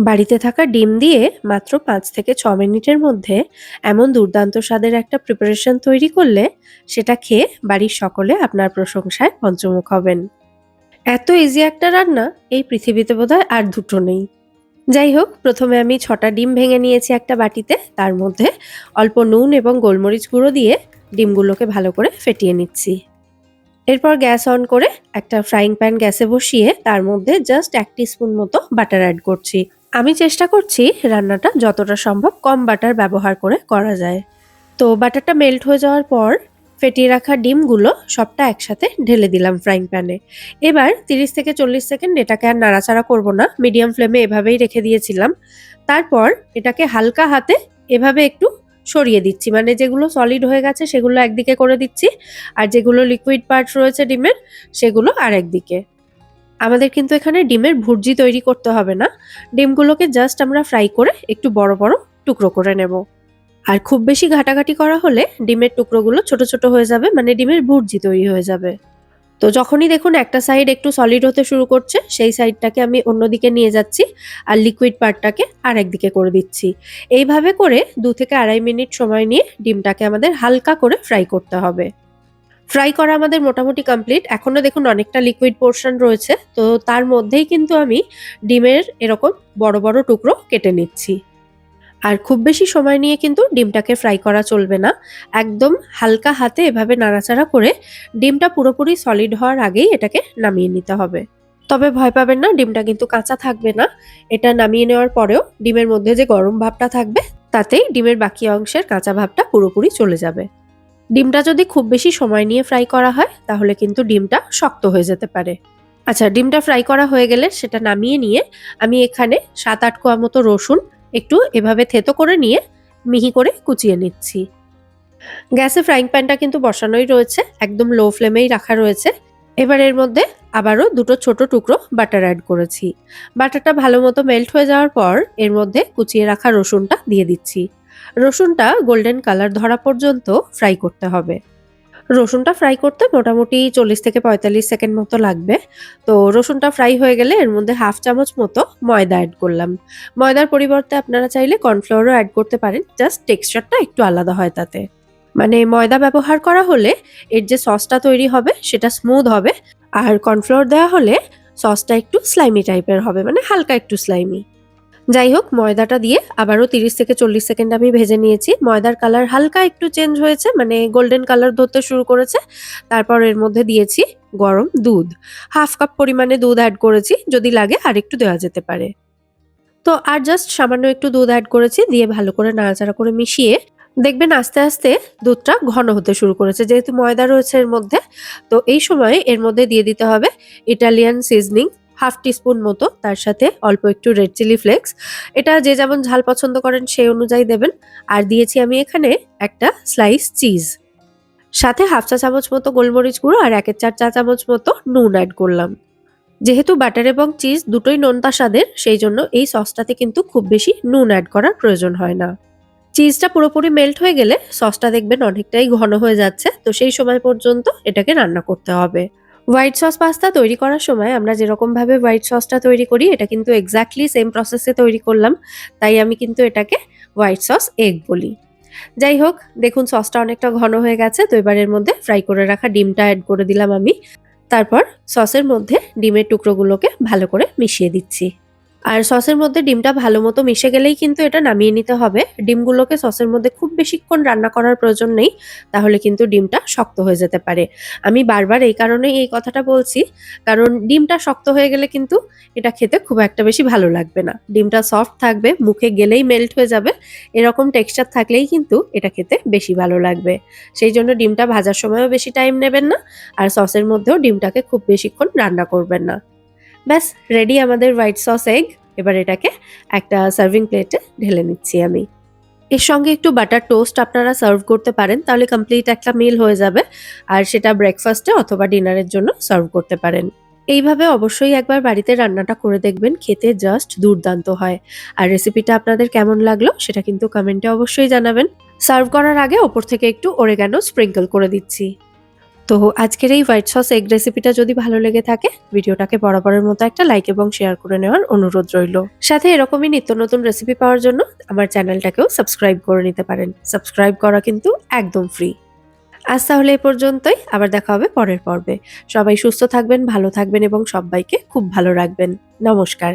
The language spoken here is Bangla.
বাড়িতে থাকা ডিম দিয়ে মাত্র পাঁচ থেকে ছ মিনিটের মধ্যে এমন দুর্দান্ত স্বাদের একটা প্রিপারেশন তৈরি করলে সেটা খেয়ে বাড়ির সকলে আপনার প্রশংসায় পঞ্চমুখ হবেন। এত ইজি একটা রান্না এই পৃথিবীতে বোধহয় আর দুটো নেই। যাই হোক, প্রথমে আমি ছটা ডিম ভেঙে নিয়েছি একটা বাটিতে, তার মধ্যে অল্প নুন এবং গোলমরিচ গুঁড়ো দিয়ে ডিমগুলোকে ভালো করে ফেটিয়ে নিচ্ছি। এরপর গ্যাস অন করে একটা ফ্রাইং প্যান গ্যাসে বসিয়ে তার মধ্যে জাস্ট এক স্পুন মতো বাটার অ্যাড করছি। আমি চেষ্টা করছি রান্নাটা যতটা সম্ভব কম বাটার ব্যবহার করে করা যায়। তো বাটারটা মেল্ট হয়ে যাওয়ার পর ফেটিয়ে রাখা ডিমগুলো সবটা একসাথে ঢেলে দিলাম ফ্রাইং প্যানে এবার তিরিশ থেকে চল্লিশ সেকেন্ড এটাকে আর নাড়াচাড়া করব না মিডিয়াম ফ্লেমে এভাবেই রেখে দিয়েছিলাম। তারপর এটাকে হালকা হাতে এভাবে একটু সরিয়ে দিচ্ছি মানে যেগুলো সলিড হয়ে গেছে সেগুলো একদিকে করে দিচ্ছি, আর যেগুলো লিকুইড পার্ট রয়েছে ডিমের সেগুলো আর একদিকে আমাদের কিন্তু এখানে ডিমের ভুর্জি তৈরি করতে হবে না। ডিমগুলোকে জাস্ট আমরা ফ্রাই করে একটু বড় বড় টুকরো করে নেব। আর খুব বেশি ঘাটাঘাটি করা হলে ডিমের টুকরোগুলো ছোট ছোট হয়ে যাবে মানে ডিমের ভুর্জি তৈরি হয়ে যাবে। তো যখনই দেখুন একটা সাইড একটু সলিড হতে শুরু করছে, সেই সাইডটাকে আমি অন্যদিকে নিয়ে যাচ্ছি আর লিকুইড পার্টটাকে আর একদিকে করে দিচ্ছি। এইভাবে করে দু থেকে আড়াই মিনিট সময় নিয়ে ডিমটাকে আমাদের হালকা করে ফ্রাই করতে হবে। ফ্রাই করা আমাদের মোটামুটি কমপ্লিট এখনও দেখুন অনেকটা লিকুইড পোর্শন রয়েছে। তো তার মধ্যেই কিন্তু আমি ডিমের এরকম বড় বড় টুকরো কেটে নিচ্ছি। আর খুব বেশি সময় নিয়ে কিন্তু ডিমটাকে ফ্রাই করা চলবে না। একদম হালকা হাতে এভাবে নাড়াচাড়া করে ডিমটা পুরোপুরি সলিড হওয়ার আগেই এটাকে নামিয়ে নিতে হবে। তবে ভয় পাবেন না, ডিমটা কিন্তু কাঁচা থাকবে না। এটা নামিয়ে নেওয়ার পরেও ডিমের মধ্যে যে গরম ভাবটা থাকবে, তাতেই ডিমের বাকি অংশের কাঁচা ভাবটা পুরোপুরি চলে যাবে। ডিমটা যদি খুব বেশি সময় নিয়ে ফ্রাই করা হয়, তাহলে কিন্তু ডিমটা শক্ত হয়ে যেতে পারে। আচ্ছা ডিমটা ফ্রাই করা হয়ে গেলে সেটা নামিয়ে নিয়ে আমি এখানে সাত আট কোয়া মতো রসুন একটু এভাবে থেতো করে নিয়ে মিহি করে কুচিয়ে নিচ্ছি। গ্যাসে ফ্রাইং প্যানটা কিন্তু বসানোই রয়েছে, একদম লো ফ্লেমেই রাখা রয়েছে। এবার এর মধ্যে আবারও দুটো ছোট টুকরো বাটার অ্যাড করেছি। বাটারটা ভালো মতো মেল্ট হয়ে যাওয়ার পর এর মধ্যে কুচিয়ে রাখা রসুনটা দিয়ে দিচ্ছি। রসুনটা গোল্ডেন কালার ধরা পর্যন্ত ফ্রাই করতে হবে। রসুনটা ফ্রাই করতে মোটামুটি চল্লিশ থেকে পঁয়তাল্লিশ সেকেন্ড মতো লাগবে। তো রসুনটা ফ্রাই হয়ে গেলে এর মধ্যে হাফ চামচ মতো ময়দা অ্যাড করলাম। ময়দার পরিবর্তে আপনারা চাইলে কর্নফ্লাওয়ারও অ্যাড করতে পারেন জাস্ট টেক্সচারটা একটু আলাদা হয় তাতে। মানে ময়দা ব্যবহার করা হলে এর যে সসটা তৈরি হবে সেটা স্মুথ হবে, আর কর্নফ্লাওয়ার দেওয়া হলে সসটা একটু স্লাইমি টাইপের হবে মানে হালকা একটু স্লাইমি যাই হোক ময়দাটা দিয়ে আবারও তিরিশ থেকে চল্লিশ সেকেন্ড আমি ভেজে নিয়েছি। ময়দার কালার হালকা একটু চেঞ্জ হয়েছে মানে গোল্ডেন কালার ধরতে শুরু করেছে। তারপর এর মধ্যে দিয়েছি গরম দুধ। হাফ কাপ পরিমাণে দুধ অ্যাড করেছি, যদি লাগে আর একটু দেওয়া যেতে পারে। তো আর জাস্ট সামান্য একটু দুধ অ্যাড করেছি, দিয়ে ভালো করে নাড়াচাড়া করে মিশিয়ে দেখবেন আস্তে আস্তে দুধটা ঘন হতে শুরু করেছে। যেহেতু ময়দা রয়েছে এর মধ্যে, তো এই সময় এর মধ্যে দিয়ে দিতে হবে ইটালিয়ান সিজনিং হাফ টিস্পুন মতো, তার সাথে অল্প একটু রেড চিলি ফ্লেক্স। এটা যে যেমন ঝাল পছন্দ করেন সেই অনুযায়ী দেবেন। আর দিয়েছি আমি এখানে একটা স্লাইস চিজ। সাথে হাফ চা চামচ মতো গোলমরিচ গুঁড়ো আর একের চার চা চামচ মতো নুন অ্যাড করলাম। যেহেতু বাটার এবং চিজ দুটোই নোনতা স্বাদের, সেই জন্য এই সসটাতে কিন্তু খুব বেশি নুন অ্যাড করার প্রয়োজন হয় না। চিজটা পুরোপুরি মেল্ট হয়ে গেলে সসটা দেখবেন অনেকটাই ঘন হয়ে যাচ্ছে, তো সেই সময় পর্যন্ত এটাকে রান্না করতে হবে। হোয়াইট সস পাস্তা তৈরি করার সময় আমরা যেরকমভাবে হোয়াইট সসটা তৈরি করি, এটা কিন্তু এক্স্যাক্টলি সেম প্রসেসে তৈরি করলাম। তাই আমি কিন্তু এটাকে হোয়াইট সস এগ বলি। যাই হোক, দেখুন সসটা অনেকটা ঘন হয়ে গেছে, তো এবার এর মধ্যে ফ্রাই করে রাখা ডিমটা অ্যাড করে দিলাম আমি। তারপর সসের মধ্যে ডিমের টুকরোগুলোকে ভালো করে মিশিয়ে দিচ্ছি। আর সসের মধ্যে ডিমটা ভালো মতো মিশে গেলেই কিন্তু এটা নামিয়ে নিতে হবে। ডিমগুলোকে সসের মধ্যে খুব বেশিক্ষণ রান্না করার প্রয়োজন নেই, তাহলে কিন্তু ডিমটা শক্ত হয়ে যেতে পারে। আমি বারবার এই কারণেই এই কথাটা বলছি, কারণ ডিমটা শক্ত হয়ে গেলে কিন্তু এটা খেতে খুব একটা বেশি ভালো লাগবে না। ডিমটা সফট থাকবে, মুখে গেলেই মেল্ট হয়ে যাবে, এরকম টেক্সচার থাকলেই কিন্তু এটা খেতে বেশি ভালো লাগবে। সেই জন্য ডিমটা ভাজার সময়ও বেশি টাইম নেবেন না, আর সসের মধ্যেও ডিমটাকে খুব বেশিক্ষণ রান্না করবেন না। ব্যাস রেডি আমাদের হোয়াইট সস এগ এবার এটাকে একটা সার্ভিং প্লেটে ঢেলে নিচ্ছি আমি। এর সঙ্গে একটু বাটার টোস্ট আপনারা সার্ভ করতে পারেন, তাহলে কমপ্লিট একটা মিল হয়ে যাবে। আর সেটা ব্রেকফাস্টে অথবা ডিনারের জন্য সার্ভ করতে পারেন। এইভাবে অবশ্যই একবার বাড়িতে রান্নাটা করে দেখবেন, খেতে জাস্ট দুর্দান্ত হয়। আর রেসিপিটা আপনাদের কেমন লাগল, সেটা কিন্তু কমেন্টে অবশ্যই জানাবেন। সার্ভ করার আগে ওপর থেকে একটু ওরেগানো স্প্রিঙ্কল করে দিচ্ছি। তো আজকের এই হোয়াইট সস এগ রেসিপিটা যদি ভালো লেগে থাকে, ভিডিওটাকে বরাবরের মতো একটা লাইক এবং শেয়ার করে নেওয়ার অনুরোধ রইল। সাথে এরকমই নিত্য নতুন রেসিপি পাওয়ার জন্য আমার চ্যানেলটাকেও সাবস্ক্রাইব করে নিতে পারেন। সাবস্ক্রাইব করা কিন্তু একদম ফ্রি আজ তাহলে এ পর্যন্তই, আবার দেখা হবে পরের পর্বে। সবাই সুস্থ থাকবেন, ভালো থাকবেন এবং সবাইকে খুব ভালো রাখবেন। নমস্কার।